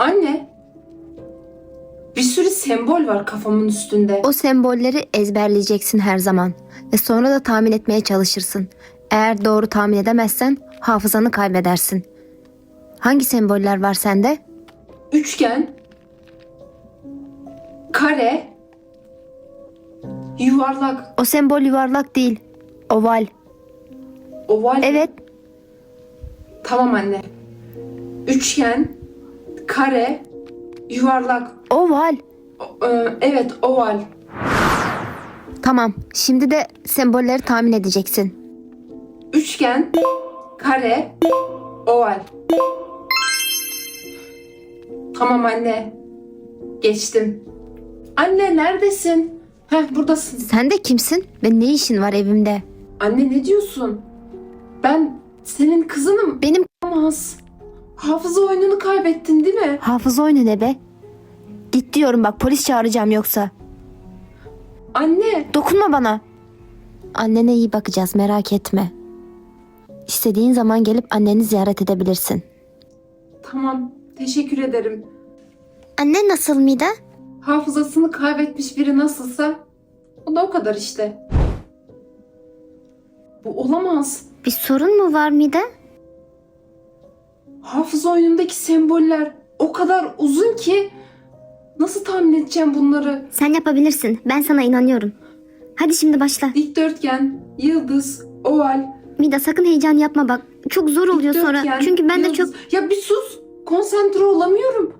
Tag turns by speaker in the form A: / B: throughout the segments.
A: Anne. Bir sürü sembol var kafamın üstünde.
B: O sembolleri ezberleyeceksin her zaman ve sonra da tahmin etmeye çalışırsın. Eğer doğru tahmin edemezsen hafızanı kaybedersin. Hangi semboller var sende?
A: Üçgen. Kare. Yuvarlak.
B: O sembol yuvarlak değil. Oval.
A: Oval.
B: Evet,
A: Tamam anne. Üçgen. Kare. Yuvarlak.
B: oval.
A: O- e, evet oval.
B: Tamam. Şimdi de sembolleri tahmin edeceksin.
A: Üçgen. Kare. Oval. Tamam anne. Geçtim. Anne neredesin? Heh buradasın.
B: Sen de kimsin ve ne işin var evimde?
A: Anne ne diyorsun? Ben senin kızınım.
B: Benim
A: Olamaz. Hafıza oyununu kaybettin değil mi?
B: hafıza oyunu ne be? Git diyorum bak polis çağıracağım yoksa.
A: Anne.
B: Dokunma bana. Annene iyi bakacağız merak etme. İstediğin zaman gelip anneni ziyaret edebilirsin.
A: Tamam. Teşekkür ederim.
B: Annen nasıl Mida?
A: Hafızasını kaybetmiş biri nasılsa o da o kadar işte. Bu olamaz.
B: Bir sorun mu var Mida?
A: Hafıza oyunundaki semboller o kadar uzun ki nasıl tahmin edeceğim bunları?
B: Sen yapabilirsin. Ben sana inanıyorum. Hadi şimdi başla.
A: Dikdörtgen, yıldız, oval,
B: Mida sakın heyecan yapma bak. Çok zor oluyor sonra.
A: dikdörtgen,
B: Çünkü ben de
A: yıldız.
B: çok...
A: Ya bir sus. Konsantre olamıyorum.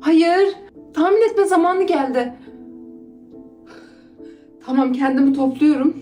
A: Hayır. Tahmin etme zamanı geldi. Tamam kendimi topluyorum.